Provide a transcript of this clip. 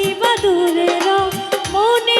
কাছে কি বা দূরে মনে